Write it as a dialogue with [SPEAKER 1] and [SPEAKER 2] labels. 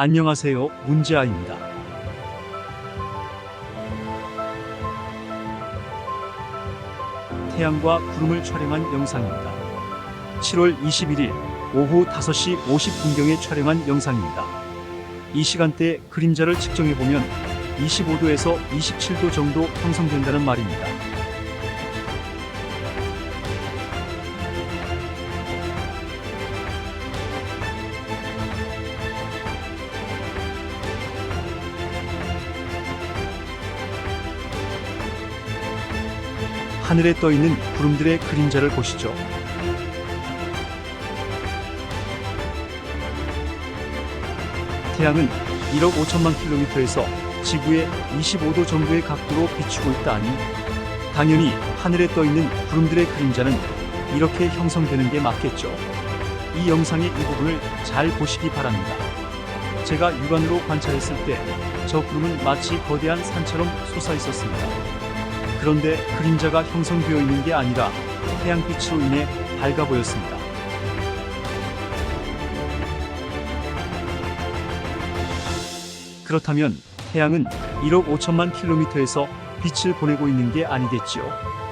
[SPEAKER 1] 안녕하세요. 문제아입니다. 태양과 구름을 촬영한 영상입니다. 7월 21일 오후 5시 50분경에 촬영한 영상입니다. 이 시간대 그림자를 측정해 보면 25도에서 27도 정도 형성된다는 말입니다. 하늘에 떠 있는 구름들의 그림자를 보시죠. 태양은 1억 5천만 킬로미터에서 지구의 25도 정도의 각도로 비추고 있다 하니 당연히 하늘에 떠 있는 구름들의 그림자는 이렇게 형성되는 게 맞겠죠. 이 영상의 이 부분을 잘 보시기 바랍니다. 제가 육안으로 관찰했을 때 저 구름은 마치 거대한 산처럼 솟아 있었습니다. 그런데 그림자가 형성되어 있는 게 아니라 태양빛으로 인해 밝아 보였습니다. 그렇다면 태양은 1억 5천만 킬로미터에서 빛을 보내고 있는 게 아니겠지요.